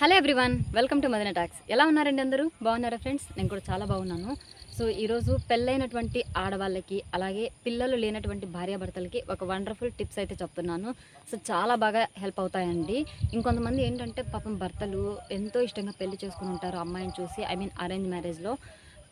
Hello everyone welcome to Madana talks. ఎలా ఉన్నారండి అందరూ? బాగున్నారా ఫ్రెండ్స్? నేను కూడా చాలా బాగున్నాను. సో ఈరోజు పెళ్ళైనటువంటి ఆడవాళ్ళకి అలాగే పిల్లలు లేనటువంటి భార్యాభర్తలకి ఒక వండర్ఫుల్ టిప్స్ అయితే చెప్తున్నాను. సో చాలా బాగా హెల్ప్ అవుతాయండి. ఇంకొంతమంది ఏంటంటే పాపం భర్తలు ఎంతో ఇష్టంగా పెళ్ళి చేసుకుని ఉంటారు అమ్మాయిని చూసి ఐ మీన్ అరేంజ్ మ్యారేజ్లో.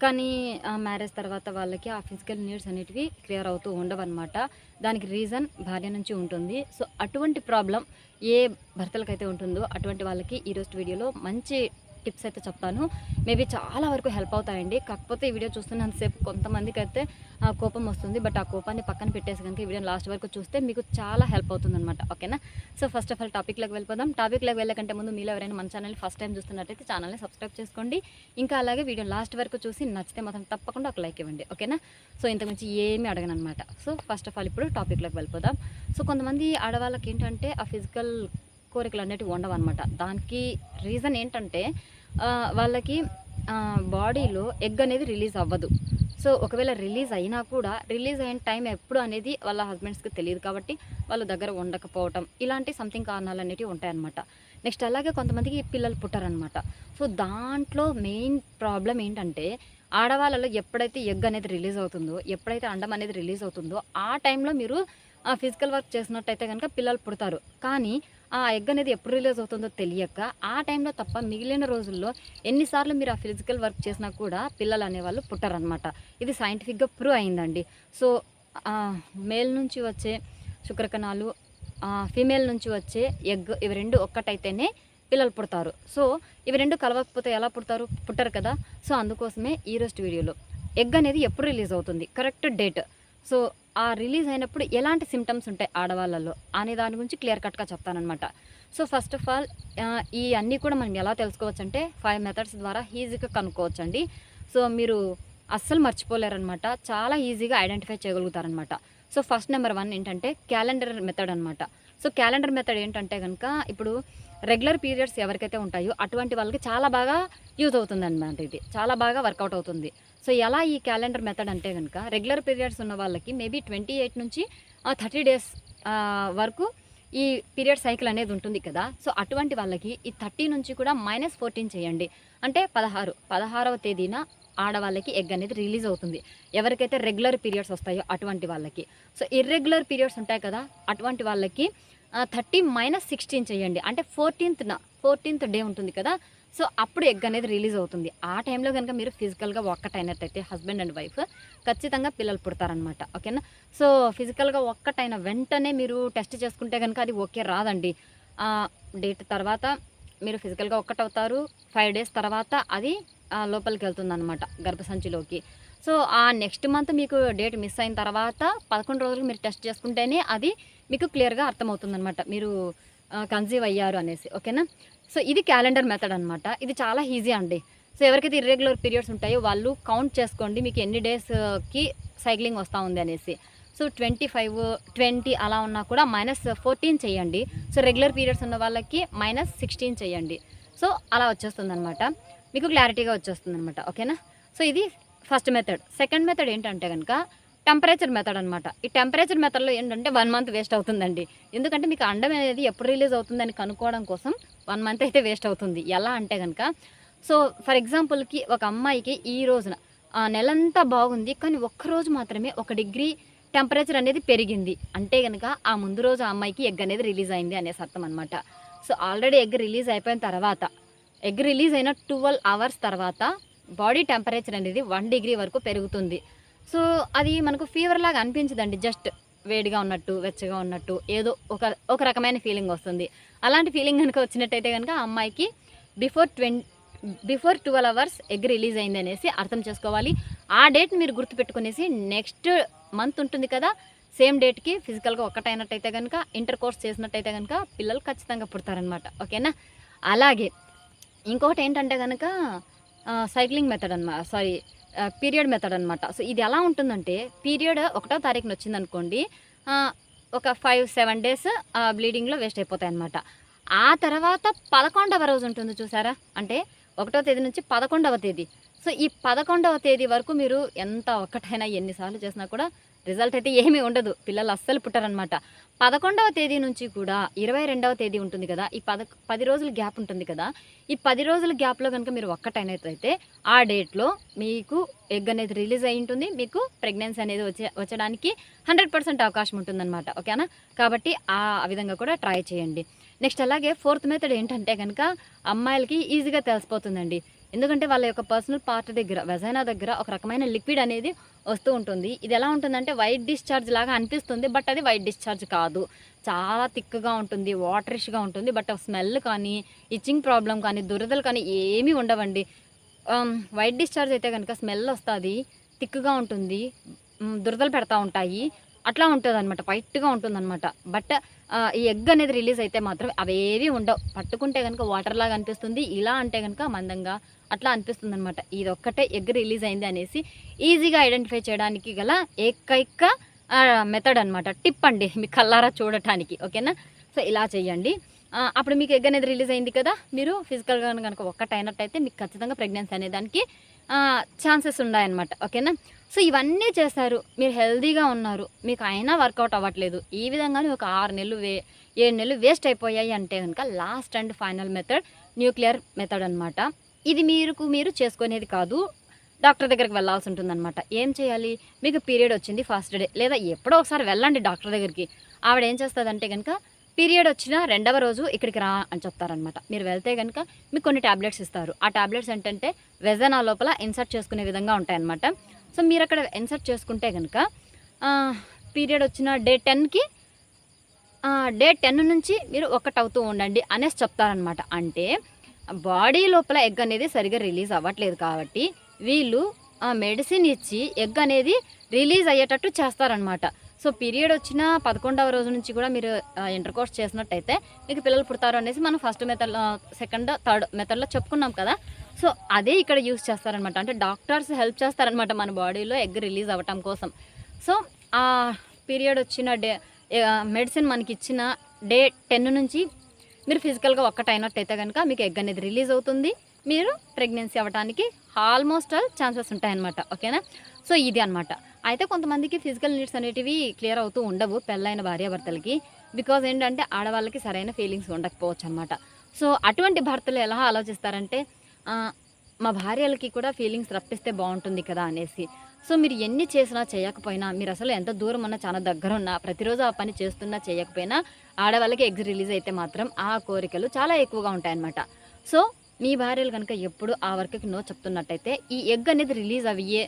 కానీ ఆ మ్యారేజ్ తర్వాత వాళ్ళకి ఆ ఫిజికల్ నీడ్స్ అనేటివి క్లియర్ అవుతూ ఉండవన్నమాట. దానికి రీజన్ భార్య నుంచి ఉంటుంది. సో అటువంటి ప్రాబ్లం ఏ భర్తలకైతే ఉంటుందో అటువంటి వాళ్ళకి ఈరోజు వీడియోలో మంచి టిప్స్ అయితే చెప్తాను. మేబీ చాలా వరకు హెల్ప్ అవుతాయండి. కాకపోతే ఈ వీడియో చూస్తున్నంతసేపు కొంతమందికి అయితే ఆ, కోపం వస్తుంది. బట్ ఆ కోపాన్ని పక్కన పెట్టేసి కనుక ఈ వీడియో లాస్ట్ వరకు చూస్తే మీకు చాలా హెల్ప్ అవుతుందనమాట ఓకేనా? సో ఫస్ట్ ఆఫ్ ఆల్ టాపిక్లోకి వెళ్ళిపోదాం. టాపిక్లోకి వెళ్ళకంటే ముందు మీలో ఎవరైనా మన ఛానల్ ఫస్ట్ టైం చూస్తున్నట్టయితే ఛానల్ని సబ్స్క్రైబ్ చేసుకోండి. ఇంకా అలాగే వీడియో లాస్ట్ వరకు చూసి నచ్చితే మాత్రం తప్పకుండా ఒక లైక్ ఇవ్వండి. ఓకేనా? సో ఇంతకుమించి ఏమీ అడగను అనమాట సో ఫస్ట్ ఆఫ్ ఆల్ ఇప్పుడు టాపిక్లోకి వెళ్ళిపోదాం. సో కొంతమంది ఆడవాళ్ళకి ఏంటంటే ఆ ఫిజికల్ కోరికలు అనేటివి ఉండవన్నమాట. దానికి రీజన్ ఏంటంటే వాళ్ళకి బాడీలో ఎగ్ అనేది రిలీజ్ అవ్వదు. సో ఒకవేళ రిలీజ్ అయినా కూడా రిలీజ్ అయిన టైం ఎప్పుడు అనేది వాళ్ళ హస్బెండ్స్కి తెలియదు కాబట్టి వాళ్ళ దగ్గర ఉండకపోవటం ఇలాంటి సంథింగ్ కారణాలు అనేటివి ఉంటాయన్నమాట. నెక్స్ట్ అలాగే కొంతమందికి పిల్లలు పుట్టారనమాట సో దాంట్లో మెయిన్ ప్రాబ్లం ఏంటంటే ఆడవాళ్ళలో ఎప్పుడైతే ఎగ్ అనేది రిలీజ్ అవుతుందో ఎప్పుడైతే అండం అనేది రిలీజ్ అవుతుందో ఆ టైంలో మీరు ఫిజికల్ వర్క్ చేసినట్టయితే కనుక పిల్లలు పుడతారు. కానీ ఆ ఎగ్ అనేది ఎప్పుడు రిలీజ్ అవుతుందో తెలియక ఆ టైంలో తప్ప మిగిలిన రోజుల్లో ఎన్నిసార్లు మీరు ఆ ఫిజికల్ వర్క్ చేసినా కూడా పిల్లలు అనేవాళ్ళు పుట్టారనమాట ఇది సైంటిఫిక్గా ప్రూవ్ అయిందండి. సో మేల్ నుంచి వచ్చే శుక్రకణాలు ఫీమేల్ నుంచి వచ్చే ఎగ్ ఇవి రెండు ఒక్కటైతేనే పిల్లలు పుడతారు. సో ఇవి రెండు కలవకపోతే ఎలా పుడతారు? పుట్టరు కదా. సో అందుకోసమే ఈరోజు వీడియోలో. ఎగ్ అనేది ఎప్పుడు రిలీజ్ అవుతుంది? Correct date. సో ఆ రిలీజ్ అయినప్పుడు ఎలాంటి సిమ్టమ్స్ ఉంటాయి ఆడవాళ్ళలో అనే దాని గురించి క్లియర్ కట్గా చెప్తానమాట సో ఫస్ట్ ఆఫ్ ఆల్ ఈ అన్నీ కూడా మనం ఎలా తెలుసుకోవచ్చు అంటే ఫైవ్ మెథడ్స్ ద్వారా ఈజీగా కనుక్కోవచ్చు అండి సో మీరు అస్సలు మర్చిపోలేరనమాట చాలా ఈజీగా ఐడెంటిఫై చేయగలుగుతారనమాట సో ఫస్ట్ నెంబర్ వన్ ఏంటంటే క్యాలెండర్ మెథడ్ అనమాట సో క్యాలెండర్ మెథడ్ ఏంటంటే కనుక ఇప్పుడు రెగ్యులర్ పీరియడ్స్ ఎవరికైతే ఉంటాయో అటువంటి వాళ్ళకి చాలా బాగా యూజ్ అవుతుంది అనమాట ఇది. చాలా బాగా వర్కౌట్ అవుతుంది. సో ఎలా ఈ క్యాలెండర్ మెథడ్ అంటే కనుక రెగ్యులర్ పీరియడ్స్ ఉన్న వాళ్ళకి మేబీ ట్వంటీ ఎయిట్ నుంచి థర్టీ డేస్ వరకు ఈ పీరియడ్ సైకిల్ అనేది ఉంటుంది కదా. సో అటువంటి వాళ్ళకి ఈ థర్టీ నుంచి కూడా మైనస్ ఫోర్టీన్ చేయండి. అంటే పదహారు పదహారవ తేదీన ఆడవాళ్ళకి ఎగ్ అనేది రిలీజ్ అవుతుంది. ఎవరికైతే రెగ్యులర్ పీరియడ్స్ వస్తాయో అటువంటి వాళ్ళకి. సో ఇర్రెగ్యులర్ పీరియడ్స్ ఉంటాయి కదా అటువంటి వాళ్ళకి థర్టీ మైనస్ సిక్స్టీన్ చేయండి. అంటే ఫోర్టీన్త్న ఫోర్టీన్త్ డే ఉంటుంది కదా సో అప్పుడు ఎగ్ అనేది రిలీజ్ అవుతుంది. ఆ టైంలో కనుక మీరు ఫిజికల్గా ఒక్కటైనట్టయితే హస్బెండ్ అండ్ వైఫ్ ఖచ్చితంగా పిల్లలు పుడతారనమాట ఓకేనా? సో ఫిజికల్గా ఒక్కటైన వెంటనే మీరు టెస్ట్ చేసుకుంటే కనుక అది ఓకే రాదండి. డేట్ తర్వాత మీరు ఫిజికల్గా ఒక్కటవుతారు. ఫైవ్ డేస్ తర్వాత అది లోపలికి వెళ్తుందనమాట గర్భసంచిలోకి. సో ఆ నెక్స్ట్ మంత్ మీకు డేట్ మిస్ అయిన తర్వాత పదకొండు రోజులు మీరు టెస్ట్ చేసుకుంటేనే అది మీకు క్లియర్గా అర్థమవుతుందనమాట మీరు కన్సీవ్ అయ్యారు అనేసి ఓకేనా? సో ఇది క్యాలెండర్ మెథడ్ అనమాట ఇది చాలా ఈజీ అండి. సో ఎవరికైతే ఇర్రెగ్యులర్ పీరియడ్స్ ఉంటాయో వాళ్ళు కౌంట్ చేసుకోండి మీకు ఎన్ని డేస్కి సైక్లింగ్ వస్తూ ఉంది అనేసి. సో ట్వంటీ ఫైవ్ ట్వంటీ అలా ఉన్నా కూడా మైనస్ ఫోర్టీన్ చేయండి. సో రెగ్యులర్ పీరియడ్స్ ఉన్న వాళ్ళకి మైనస్ సిక్స్టీన్ చేయండి. సో అలా వచ్చేస్తుంది అనమాట మీకు క్లారిటీగా వచ్చేస్తుంది అనమాట ఓకేనా? సో ఇది ఫస్ట్ మెథడ్ సెకండ్ మెథడ్ ఏంటంటే కనుక టెంపరేచర్ మెథడ్ అనమాట ఈ టెంపరేచర్ మెథడ్లో ఏంటంటే వన్ మంత్ వేస్ట్ అవుతుందండి. ఎందుకంటే మీకు అండం అనేది ఎప్పుడు రిలీజ్ అవుతుందని కనుక్కోవడం కోసం వన్ మంత్ అయితే వేస్ట్ అవుతుంది. ఎలా అంటే కనుక సో ఫర్ ఎగ్జాంపుల్కి ఒక అమ్మాయికి ఈ రోజున ఆ నెలంతా బాగుంది కానీ ఒక్కరోజు మాత్రమే ఒక డిగ్రీ టెంపరేచర్ అనేది పెరిగింది. అంటే కనుక ఆ ముందు రోజు ఆ అమ్మాయికి ఎగ్ అనేది రిలీజ్ అయింది అనే అర్థం అనమాట సో ఆల్రెడీ ఎగ్ రిలీజ్ అయిపోయిన తర్వాత ఎగ్ రిలీజ్ అయిన ట్వెల్వ్ అవర్స్ తర్వాత బాడీ టెంపరేచర్ అనేది వన్ డిగ్రీ వరకు పెరుగుతుంది. సో అది మనకు ఫీవర్ లాగా అనిపించదండి. జస్ట్ వేడిగా ఉన్నట్టు వెచ్చగా ఉన్నట్టు ఏదో ఒక ఒక రకమైన ఫీలింగ్ వస్తుంది. అలాంటి ఫీలింగ్ కనుక వచ్చినట్టయితే కనుక ఆ అమ్మాయికి before ట్వం before twelve hours egg release అయింది అనేసి అర్థం చేసుకోవాలి. ఆ డేట్ మీరు గుర్తుపెట్టుకునేసి నెక్స్ట్ మంత్ ఉంటుంది కదా సేమ్ డేట్కి ఫిజికల్గా ఒక్కటైనట్టయితే కనుక ఇంటర్ కోర్స్ చేసినట్టయితే కనుక పిల్లలు ఖచ్చితంగా పుడతారనమాట ఓకేనా అలాగే ఇంకొకటి ఏంటంటే కనుక సైక్లింగ్ మెథడ్ అనమాట సారీ పీరియడ్ మెథడ్ అనమాట సో ఇది ఎలా ఉంటుందంటే పీరియడ్ ఒకటో తారీఖున వచ్చిందనుకోండి ఒక ఫైవ్ సెవెన్ డేస్ బ్లీడింగ్లో వేస్ట్ అయిపోతాయి అనమాట ఆ తర్వాత పదకొండవ రోజు ఉంటుంది చూసారా? అంటే ఒకటో తేదీ నుంచి పదకొండవ తేదీ. సో ఈ పదకొండవ తేదీ వరకు మీరు ఎంత ఒక్కటైనా ఎన్నిసార్లు చేసినా కూడా రిజల్ట్ అయితే ఏమీ ఉండదు. పిల్లలు అస్సలు పుట్టరనమాట పదకొండవ తేదీ నుంచి కూడా ఇరవై రెండవ తేదీ ఉంటుంది కదా ఈ పద పది రోజుల గ్యాప్ ఉంటుంది కదా ఈ పది రోజుల గ్యాప్లో కనుక మీరు ఒక్కటైనట్లయితే ఆ డేట్లో మీకు ఎగ్ అనేది రిలీజ్ అయి ఉంటుంది. మీకు ప్రెగ్నెన్సీ అనేది వచ్చే వచ్చడానికి హండ్రెడ్ పర్సెంట్ అవకాశం ఉంటుందన్నమాట. ఓకేనా? కాబట్టి ఆ విధంగా కూడా ట్రై చేయండి. నెక్స్ట్ అలాగే ఫోర్త్ మెథడ్ ఏంటంటే కనుక అమ్మాయిలకి ఈజీగా తెలిసిపోతుందండి. ఎందుకంటే వాళ్ళ యొక్క పర్సనల్ పార్ట్ దగ్గర వెజైనా దగ్గర ఒక రకమైన లిక్విడ్ అనేది వస్తూ ఉంటుంది. ఇది ఎలా ఉంటుందంటే వైట్ డిశ్చార్జ్ లాగా అనిపిస్తుంది బట్ అది వైట్ డిశ్చార్జ్ కాదు. చాలా థిక్గా ఉంటుంది వాటరిష్గా ఉంటుంది బట్ స్మెల్ కానీ ఇచ్చింగ్ ప్రాబ్లం కానీ దురదలు కానీ ఏమీ ఉండవండి. వైట్ డిశ్చార్జ్ అయితే కనుక స్మెల్ వస్తుంది థిక్గా ఉంటుంది దురదలు పెడతా ఉంటాయి. అట్లా ఉంటుంది అనమాట వైట్గా ఉంటుంది అనమాట బట్ ఈ ఎగ్ అనేది రిలీజ్ అయితే మాత్రం అవేవి ఉండవు. పట్టుకుంటే కనుక వాటర్ లాగా అనిపిస్తుంది ఇలా అంటే కనుక మందంగా అట్లా అనిపిస్తుంది అనమాట ఇది ఒక్కటే ఎగ్ రిలీజ్ అయింది అనేసి ఈజీగా ఐడెంటిఫై చేయడానికి గల ఏకైక మెథడ్ అనమాట టిప్ అండి మీ కల్లారా చూడటానికి ఓకేనా? సో ఇలా చేయండి అప్పుడు మీకు ఎగ్ అనేది రిలీజ్ అయింది కదా? మీరు ఫిజికల్గా కనుక ఒక్కటైనట్టయితే మీకు ఖచ్చితంగా ప్రెగ్నెన్సీ అనే దానికి ఛాన్సెస్ ఉన్నాయన్నమాట ఓకేనా? సో ఇవన్నీ చేస్తారు. మీరు హెల్తీగా ఉన్నారు. మీకు అయినా వర్కౌట్ అవ్వట్లేదు. ఈ విధంగానే ఒక ఆరు నెలలు వే ఏడు నెలలు వేస్ట్ అయిపోయాయి అంటే కనుక last and final method nuclear method అనమాట ఇది మీరు మీరు చేసుకునేది కాదు. డాక్టర్ దగ్గరికి వెళ్ళాల్సి ఉంటుందన్నమాట. ఏం చేయాలి? మీకు పీరియడ్ వచ్చింది ఫస్ట్ డే. లేదా ఎప్పుడో ఒకసారి వెళ్ళండి డాక్టర్ దగ్గరికి. ఆవిడ ఏం చేస్తుందంటే కనుక పీరియడ్ వచ్చిన రెండవ రోజు ఇక్కడికి రా అని చెప్తారనమాట మీరు వెళ్తే కనుక మీకు కొన్ని ట్యాబ్లెట్స్ ఇస్తారు. ఆ ట్యాబ్లెట్స్ ఏంటంటే వెజనా లోపల ఇన్సర్ట్ చేసుకునే విధంగా ఉంటాయన్నమాట. సో మీరు అక్కడ ఇన్సర్ట్ చేసుకుంటే కనుక పీరియడ్ వచ్చిన డే టెన్కి డే టెన్ నుంచి మీరు ఒకటి అవుతూ ఉండండి అనేసి చెప్తారనమాట అంటే బాడీ లోపల ఎగ్ అనేది సరిగా రిలీజ్ అవ్వట్లేదు కాబట్టి వీళ్ళు ఆ మెడిసిన్ ఇచ్చి ఎగ్ అనేది రిలీజ్ అయ్యేటట్టు చేస్తారనమాట సో పీరియడ్ వచ్చిన పదకొండవ రోజు నుంచి కూడా మీరు ఇంటర్ కోర్స్ చేసినట్టయితే మీకు పిల్లలు పుడతారు అనేసి మనం ఫస్ట్ మెథడ్లో సెకండ్ థర్డ్ మెథడ్లో చెప్పుకున్నాం కదా. సో అదే ఇక్కడ యూస్ చేస్తారనమాట అంటే డాక్టర్స్ హెల్ప్ చేస్తారనమాట మన బాడీలో ఎగ్ రిలీజ్ అవ్వటం కోసం. సో ఆ పీరియడ్ వచ్చిన డే మెడిసిన్ మనకి ఇచ్చిన డే టెన్ నుంచి మీరు ఫిజికల్గా ఒక్కటైనట్టయితే కనుక మీకు ఎగ్ అనేది రిలీజ్ అవుతుంది. మీరు ప్రెగ్నెన్సీ అవ్వడానికి ఆల్మోస్ట్ ఆల్ ఛాన్సెస్ ఉంటాయన్నమాట. ఓకేనా? సో ఇది అన్నమాట. అయితే కొంతమందికి ఫిజికల్ నీడ్స్ అనేటివి క్లియర్ అవుతూ ఉండవు పెళ్ళైన భార్యాభర్తలకి. బికాజ్ ఏంటంటే ఆడవాళ్ళకి సరైన ఫీలింగ్స్ ఉండకపోవచ్చు అనమాట సో అటువంటి భర్తలు ఎలా ఆలోచిస్తారంటే మా భార్యలకి కూడా ఫీలింగ్స్ రప్పిస్తే బాగుంటుంది కదా అనేసి. సో మీరు ఎన్ని చేసినా చేయకపోయినా మీరు అసలు ఎంత దూరం ఉన్నా చాలా దగ్గర ఉన్నా ప్రతిరోజు ఆ పని చేస్తున్నా చేయకపోయినా ఆడవాళ్ళకి ఎగ్జ్ రిలీజ్ అయితే మాత్రం ఆ కోరికలు చాలా ఎక్కువగా ఉంటాయన్నమాట. సో మీ భార్యలు కనుక ఎప్పుడు ఆ వర్క్కి నో చెప్తున్నట్టయితే ఈ ఎగ్ అనేది రిలీజ్ అయ్యే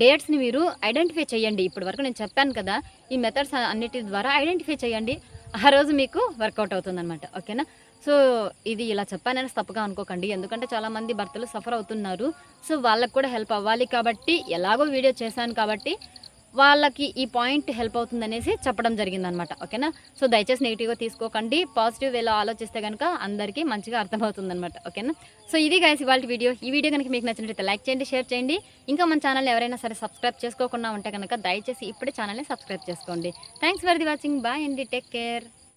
డేట్స్ని మీరు ఐడెంటిఫై చేయండి. ఇప్పటి వరకు నేను చెప్పాను కదా ఈ మెథడ్స్ అన్నిటి ద్వారా ఐడెంటిఫై చేయండి. ఆ రోజు మీకు వర్కౌట్ అవుతుందన్నమాట. ఓకేనా? సో ఇది ఇలా చెప్పానని తప్పుగా అనుకోకండి. ఎందుకంటే చాలామంది భర్తలు సఫర్ అవుతున్నారు. సో వాళ్ళకు కూడా హెల్ప్ అవ్వాలి కాబట్టి ఎలాగో వీడియో చేశాను కాబట్టి వాళ్ళకి ఈ పాయింట్ హెల్ప్ అవుతుందనేసి చెప్పడం జరిగిందనమాట ఓకేనా? సో దయచేసి నెగిటివ్గా తీసుకోకండి. పాజిటివ్ వేలో ఆలోచిస్తే కనుక అందరికీ మంచిగా అర్థమవుతుందనమాట ఓకేనా? సో ఇది గైస్ ఇవాళ వీడియో. ఈ వీడియో కనుక మీకు నచ్చినట్లయితే లైక్ చేయండి షేర్ చేయండి. ఇంకా మన ఛానల్ ఎవరైనా సరే సబ్స్క్రైబ్ చేసుకోకుండా ఉంటే కనుక దయచేసి ఇప్పుడే ఛానల్ని సబ్స్క్రైబ్ చేసుకోండి. Thanks for the watching. Bye అండి. Take care.